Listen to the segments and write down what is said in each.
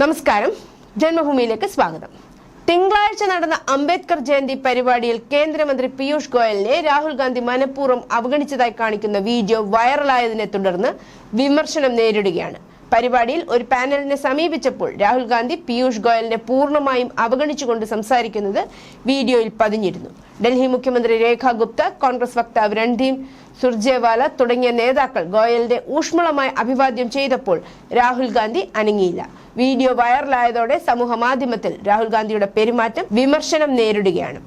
നമസ്കാരം. ജന്മഭൂമിയിലേക്ക് സ്വാഗതം. തിങ്കളാഴ്ച നടന്ന അംബേദ്കർ ജയന്തി പരിപാടിയിൽ കേന്ദ്രമന്ത്രി പീയൂഷ് ഗോയലിനെ രാഹുൽ ഗാന്ധി മനഃപൂർവം അവഗണിച്ചതായി കാണിക്കുന്ന വീഡിയോ വൈറലായതിനെ തുടർന്ന് വിമർശനം നേരിടുകയാണ്. പരിപാടിയിൽ ഒരു പാനലിനെ സമീപിച്ചപ്പോൾ രാഹുൽ ഗാന്ധി പീയൂഷ് ഗോയലിനെ പൂർണമായും അവഗണിച്ചുകൊണ്ട് സംസാരിക്കുന്നത് വീഡിയോയിൽ പതിഞ്ഞിരുന്നു. ഡൽഹി മുഖ്യമന്ത്രി രേഖ ഗുപ്ത കോൺഗ്രസ് വക്താവ് രൺദീപ് സുർജേവാല തുടങ്ങിയ നേതാക്കൾ ഗോയലിന്റെ ഊഷ്മളമായ അഭിവാദ്യം ചെയ്തപ്പോൾ രാഹുൽ ഗാന്ധി അനങ്ങിയില്ല. വീഡിയോ വൈറലായതോടെ സമൂഹ മാധ്യമത്തിൽ രാഹുൽ ഗാന്ധിയുടെ പെരുമാറ്റം വിമർശനം നേരിടുകയാണ്.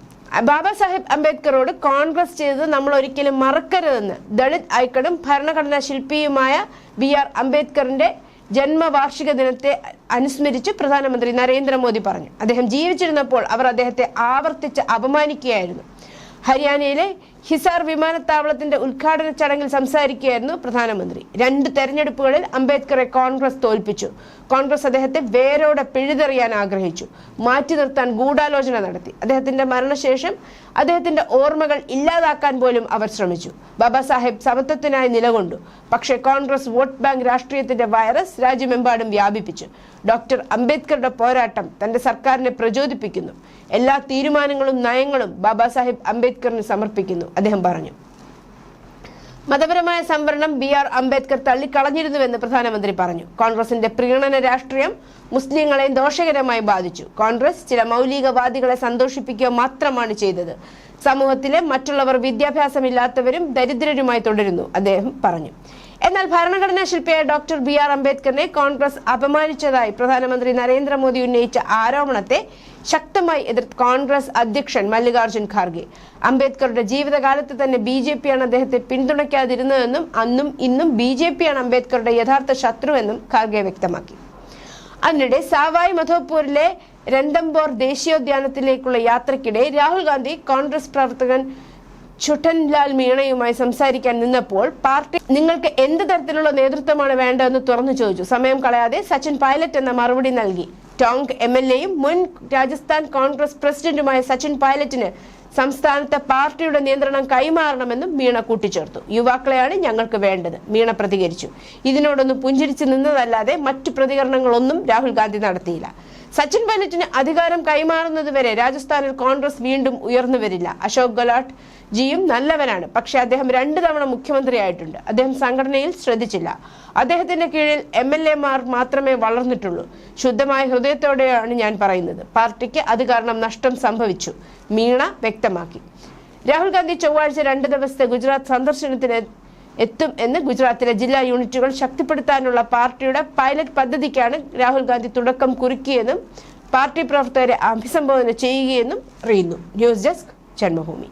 ബാബാ സാഹിബ് അംബേദ്കറോട് കോൺഗ്രസ് ചെയ്തത് നമ്മൾ ഒരിക്കലും മറക്കരുതെന്ന് ദളിത് ഐക്കണും ഭരണഘടനാ ശില്പിയുമായ ബി ആർ അംബേദ്കറിന്റെ ജന്മവാർഷിക ദിനത്തെ അനുസ്മരിച്ച് പ്രധാനമന്ത്രി നരേന്ദ്രമോദി പറഞ്ഞു. അദ്ദേഹം ജീവിച്ചിരുന്നപ്പോൾ അവർ അദ്ദേഹത്തെ ആവർത്തിച്ച് അപമാനിക്കുകയായിരുന്നു. ഹരിയാനയിലെ ഹിസാർ വിമാനത്താവളത്തിന്റെ ഉദ്ഘാടന ചടങ്ങിൽ സംസാരിക്കുകയായിരുന്നു പ്രധാനമന്ത്രി. രണ്ട് തെരഞ്ഞെടുപ്പുകളിൽ അംബേദ്കറെ കോൺഗ്രസ് തോൽപ്പിച്ചു. കോൺഗ്രസ് അദ്ദേഹത്തെ വേരോടെ പിഴുതെറിയാൻ ആഗ്രഹിച്ചു. മാറ്റി നിർത്താൻ ഗൂഢാലോചന നടത്തി. അദ്ദേഹത്തിന്റെ മരണശേഷം അദ്ദേഹത്തിന്റെ ഓർമ്മകൾ ഇല്ലാതാക്കാൻ പോലും അവർ ശ്രമിച്ചു. ബാബാ സാഹേബ് സമത്വത്തിനായി നിലകൊണ്ടു. പക്ഷേ കോൺഗ്രസ് വോട്ട് ബാങ്ക് രാഷ്ട്രീയത്തിന്റെ വൈറസ് രാജ്യമെമ്പാടും വ്യാപിപ്പിച്ചു. ഡോക്ടർ അംബേദ്കറുടെ പോരാട്ടം തന്റെ സർക്കാരിനെ പ്രചോദിപ്പിക്കുന്നു. എല്ലാ തീരുമാനങ്ങളും നയങ്ങളും ബാബാ സാഹിബ് അംബേദ്കറിന് സമർപ്പിക്കുന്നു. അദ്ദേഹം പറഞ്ഞു. മതപരമായ സംവരണം ബി ആർ അംബേദ്കർ തള്ളിക്കളഞ്ഞിരുന്നുവെന്ന് പ്രധാനമന്ത്രി പറഞ്ഞു. കോൺഗ്രസിന്റെ പ്രീണന രാഷ്ട്രീയം മുസ്ലിങ്ങളെ ദോഷകരമായി ബാധിച്ചു. കോൺഗ്രസ് ചില മൗലികവാദികളെ സന്തോഷിപ്പിക്കുക മാത്രമാണ് ചെയ്തത്. സമൂഹത്തിലെ മറ്റുള്ളവർ വിദ്യാഭ്യാസമില്ലാത്തവരും ദരിദ്രരുമായി തുടരുന്നു അദ്ദേഹം പറഞ്ഞു. എന്നാൽ ഭരണഘടനാ ശില്പിയായ ഡോക്ടർ ബി ആർ അംബേദ്കറിനെ കോൺഗ്രസ് അപമാനിച്ചതായി പ്രധാനമന്ത്രി നരേന്ദ്രമോദി ഉന്നയിച്ച ആരോപണത്തെ ശക്തമായി എതിർത്ത് കോൺഗ്രസ് അധ്യക്ഷൻ മല്ലികാർജുൻ ഖാർഗെ. അംബേദ്കറുടെ ജീവിതകാലത്ത് തന്നെ ബി ജെ പിയാണ് അദ്ദേഹത്തെ പിന്തുണയ്ക്കാതിരുന്നതെന്നും അന്നും ഇന്നും ബി ജെ പിയാണ് അംബേദ്കറുടെ യഥാർത്ഥ ശത്രുവെന്നും ഖാർഗെ വ്യക്തമാക്കി. അതിനിടെ സാവായ് മധോപൂരിലെ രന്തംബോർ ദേശീയോദ്യാനത്തിലേക്കുള്ള യാത്രയ്ക്കിടെ രാഹുൽ ഗാന്ധി കോൺഗ്രസ് പ്രവർത്തകൻ ഛുട്ടൻലാൽ മീണയുമായി സംസാരിക്കാൻ നിന്നപ്പോൾ പാർട്ടി നിങ്ങൾക്ക് എന്ത് തരത്തിലുള്ള നേതൃത്വമാണ് വേണ്ടതെന്ന് തുറന്നു ചോദിച്ചു. സമയം കളയാതെ സച്ചിൻ പൈലറ്റ് എന്ന മറുപടി നൽകി. ടോങ്ക് എം എൽ എയും മുൻ രാജസ്ഥാൻ കോൺഗ്രസ് പ്രസിഡന്റുമായ സച്ചിൻ പൈലറ്റിന് സംസ്ഥാനത്തെ പാർട്ടിയുടെ നിയന്ത്രണം കൈമാറണമെന്നും മീണ കൂട്ടിച്ചേർത്തു. യുവാക്കളെയാണ് ഞങ്ങൾക്ക് വേണ്ടത്. മീണ പ്രതികരിച്ചു. ഇതിനോടൊന്ന് പുഞ്ചിരിച്ചു നിന്നതല്ലാതെ മറ്റു പ്രതികരണങ്ങളൊന്നും രാഹുൽ ഗാന്ധി നടത്തിയില്ല. സച്ചിൻ പൈലറ്റിന് അധികാരം കൈമാറുന്നത് വരെ രാജസ്ഥാനിൽ കോൺഗ്രസ് വീണ്ടും ഉയർന്നു വരില്ല. അശോക് ഗെഹ്ലോട്ട് ജിയും നല്ലവനാണ്. പക്ഷെ അദ്ദേഹം രണ്ടു തവണ മുഖ്യമന്ത്രിയായിട്ടുണ്ട്. അദ്ദേഹം സംഘടനയിൽ ശ്രദ്ധിച്ചില്ല. അദ്ദേഹത്തിന്റെ കീഴിൽ എം എൽ മാത്രമേ വളർന്നിട്ടുള്ളൂ. ശുദ്ധമായ ഹൃദയത്തോടെയാണ് ഞാൻ പറയുന്നത്. പാർട്ടിക്ക് അത് കാരണം നഷ്ടം സംഭവിച്ചു. മീണ വ്യക്തമാക്കി. രാഹുൽ ഗാന്ധി ചൊവ്വാഴ്ച രണ്ട് ദിവസത്തെ ഗുജറാത്ത് സന്ദർശനത്തിന് എത്തും എന്ന് ഗുജറാത്തിലെ ജില്ലാ യൂണിറ്റുകൾ ശക്തിപ്പെടുത്താനുള്ള പാർട്ടിയുടെ പൈലറ്റ് പദ്ധതിക്കാണ് രാഹുൽ ഗാന്ധി തുടക്കം കുറിക്കുകയെന്നും പാർട്ടി പ്രവർത്തകരെ അഭിസംബോധന ചെയ്യുകയെന്നും അറിയുന്നു. News desk Janmabhumi.